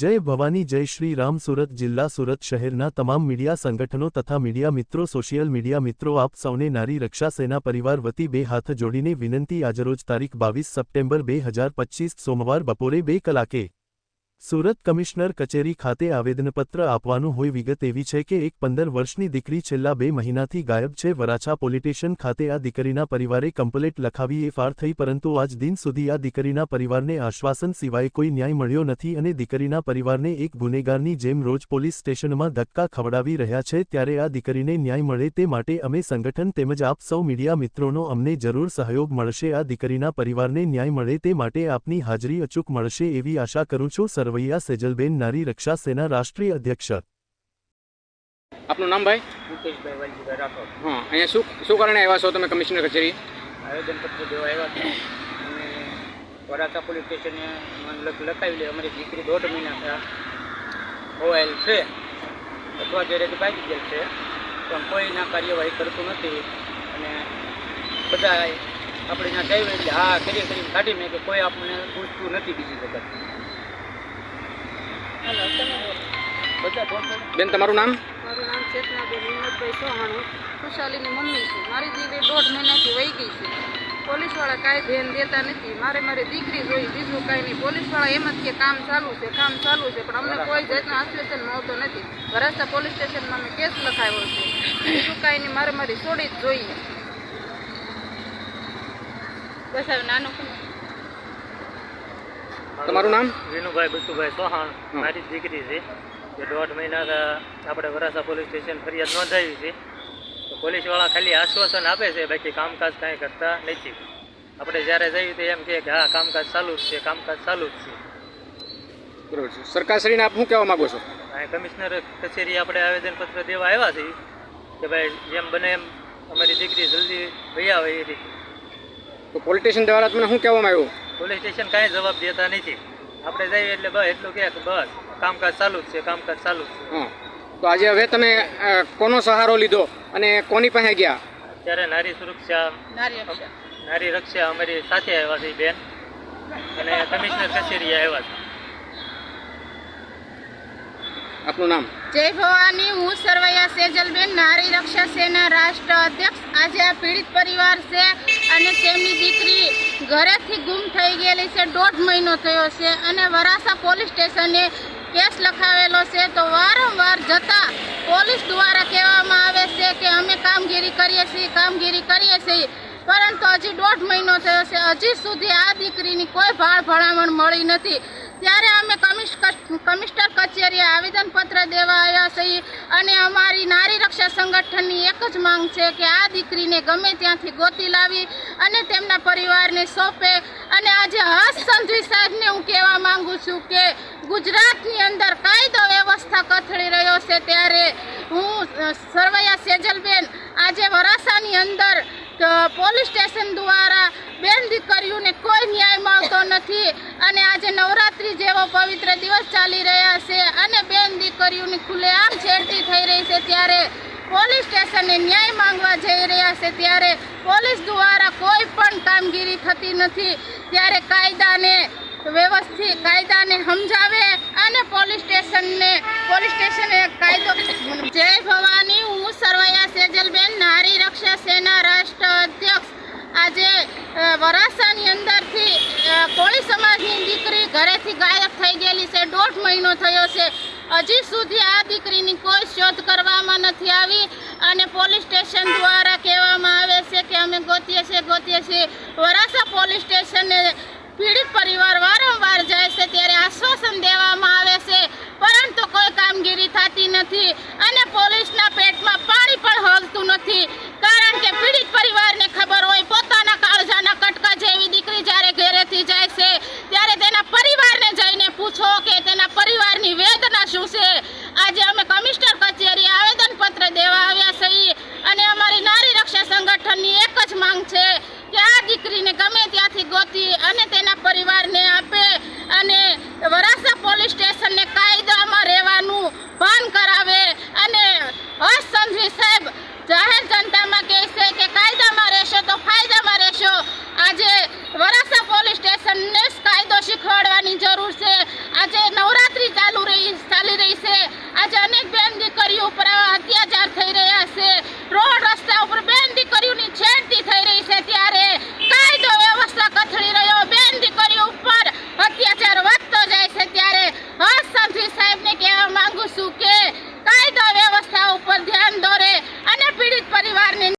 જય ભવાની, જય શ્રી રામ. સુરત જિલ્લા, સુરત શહેરના તમામ મીડિયા સંગઠનો તથા મીડિયા મિત્રો, સોશિયલ મીડિયા મિત્રો, આપ સૌને નારી રક્ષા સેના પરિવાર વતી બે હાથ જોડીને વિનંતી. આજરોજ તારીખ બાવીસ સપ્ટેમ્બર બે સોમવાર બપોરે બે કલાકે સુરત કમિશનર કચેરી ખાતે આવેદનપત્ર આપવાનું હોય વિગત એવી છે કે એક પંદર વર્ષની દીકરી છેલ્લા બે મહિનાથી ગાયબ છે. વરાછા પોલિટેશન ખાતે આ દીકરીના પરિવારે કમ્પ્લેટ લખાવી એ ફાર થઈ પરંતુ આજ દિન સુધી આ દીકરીના પરિવારને આશ્વાસન સિવાય કોઈ ન્યાય મળ્યો નથી અને દીકરીના પરિવારને એક ગુનેગારની જેમ રોજ પોલીસ સ્ટેશનમાં ધક્કા ખવડાવી રહ્યા છે. ત્યારે આ દીકરીને ન્યાય મળે તે માટે અમે સંગઠન તેમજ આપ સૌ મીડિયા મિત્રોનો અમને જરૂર સહયોગ મળશે. આ દીકરીના પરિવારને ન્યાય મળે તે માટે આપની હાજરી અચૂક મળશે એવી આશા કરું છું. સરવૈયા સેજલબેન નારી રક્ષા સેના રાષ્ટ્રીય અધ્યક્ષ. આપનું નામ ભાઈ? મુકેશભાઈ વાલજીભાઈ રાઠોડ. હા અહીંયા શું શું કારણે આવ્યા છો તમે કમિશનર કચેરી આવેદનપત્ર દેવા આવ્યા છે. અને વરાછા પોલીસ સ્ટેશને લખાવી લે. અમારી દીકરી દોઢ મહિના થયા. છે. અથવા ઘરેથી ભાગી ગયેલ છે. પણ કોઈ ના કાર્યવાહી કરતું નથી. અને બધા આપણે ત્યાં કહેવાય એટલે હા કરી કરી કાઢી મેં કે કોઈ આપણને પૂછતું નથી બીજી વખત બધા ટોટલ બેન તમારું નામ? મારું નામ ચેતનાબેન હિંમતભાઈ સોહાણું ખુશાલીની મમ્મી છું. મારી દીકરી દોઢ મહિનાથી વહી ગઈ છે. પોલીસવાળા કાંઈ ધ્યાન દેતા નથી. મારે મારી દીકરી જોઈ બીજું કાંઈ નહીં. પોલીસવાળા એમ જ કે કામ ચાલુ છે કામ ચાલુ છે પણ અમને કોઈ જાતનું આશ્વાસન મળતો નથી. વરાસા પોલીસ સ્ટેશનમાં મેં કેસ લખાવ્યો છે. બીજું કાંઈ નહીં મારે મારી છોડી જ જોઈએ. બસ હવે નાનું તમારું નામ? વિનુભાઈ બસુભાઈ સોહાણ. મારી દીકરી છે. જે દોઢ મહિના આપણે વરાસા પોલીસ સ્ટેશન ફરિયાદ નોંધાવી છે. તો પોલીસવાળા ખાલી આશ્વાસન આપે છે બાકી કામકાજ કાંઈ કરતા નથી. આપણે જ્યારે જઈએ તો એમ કે હા કામકાજ ચાલુ જ છે કામકાજ ચાલુ જ છે. બરોબર છે. સરકારશ્રીને આપ શું કહેવા માગો છો? અહીં કમિશનર કચેરી આપણે આવેદનપત્ર દેવા આવ્યા છે કે ભાઈ જેમ બને એમ અમારી દીકરી જલ્દી ભઈ આવે એ રીતે. તો પોલિટિશિયન દ્વારા તમને શું કહેવામાં આવ્યું? પોલીસ સ્ટેશન કાંઈ જવાબ દેતા નથી. આપણે જઈએ એટલે બસ એટલું કહે કે બસ. કામકાજ ચાલુ જ છે કામકાજ ચાલુ જ છે. તો આજે હવે તમે કોનો સહારો લીધો અને કોની પાસે ગયા? અત્યારે નારી સુરક્ષા નારી રક્ષા. નારી રક્ષા અમારી સાથે આવ્યા છે બેન. અને કમિશનર કચેરી આવ્યા છે. આપનું નામ? જય ભવાની હું સરવૈયા સેજલબેન નારી રક્ષા સેના રાષ્ટ્ર અધ્યક્ષ. આજે આ પીડિત પરિવાર છે અને તેમની દીકરી ઘરેથી ગુમ થઈ ગયેલી છે દોઢ મહિનો થયો છે. અને વરાસા પોલીસ સ્ટેશને કેસ લખાવેલો છે તો વારંવાર જતા પોલીસ દ્વારા કહેવામાં આવે છે કે અમે કામગીરી કરીએ છીએ, કામગીરી કરીએ છીએ. પરંતુ હજી દોઢ મહિનો થયો છે. હજી સુધી આ દીકરીની કોઈ ભાળ ભલામણ મળી નથી. ત્યારે અમે કમિશ કમિશનર કચેરીએ આવેદનપત્ર દેવા આવ્યા છીએ. અને અમારી નારી રક્ષા સંગઠનની એક જ માંગ છે કે આ દીકરીને ગમે ત્યાંથી ગોતી લાવી અને તેમના પરિવારને સોંપે. અને આજે હર્ષ સંઘવી સાહેબને હું કહેવા માંગુ છું કે ગુજરાતની અંદર કાયદો વ્યવસ્થા કથળી રહ્યો છે ત્યારે હું સરવૈયા સેજલબેન આજે વરાસાની અંદર પોલીસ સ્ટેશન દ્વારા બેન દીકરીઓને કોઈ ન્યાય મળતો નથી અને આજે નવરાત્રી જેવો પવિત્ર દિવસ ચાલી રહ્યા છે અને બેન દીકરીઓની ખુલ્લેઆમ છેડતી થઈ રહી છે ત્યારે પોલીસ સ્ટેશને ન્યાય માંગવા જઈ રહ્યા છે ત્યારે પોલીસ દ્વારા કોઈ પણ કામગીરી થતી નથી. ત્યારે કાયદાને વ્યવસ્થિત કાયદાને સમજાવે અને પોલીસ સ્ટેશનને, પોલીસ સ્ટેશને કાયદો જય ભવાની, હું સરવૈયા વરાસાની અંદરથી કોળી સમાજની દીકરી ઘરેથી ગાયબ થઈ ગયેલી છે. દોઢ મહિનો થયો છે. હજી સુધી આ દીકરીની કોઈ શોધ કરવામાં નથી આવી અને પોલીસ સ્ટેશન દ્વારા કહેવામાં આવે છે કે અમે ગોતીએ છીએ ગોતીએ છીએ. વરાસા પોલીસ સ્ટેશને પીડિત પરિવાર વારંવાર જાય છે ત્યારે આશ્વાસન દેવામાં આવે છે પરંતુ કોઈ કામગીરી થતી નથી અને પોલીસના પેટમાં પાણી પણ હલતું નથી કારણ કે પીડિત પરિવારને ખબર હોય પોતાના કાળજાના કટકા જેવી દીકરી જ્યારે ઘરેથી જાય છે ત્યારે તેના પરિવારને જઈને પૂછો કે તેના પરિવારની વેદના શું છે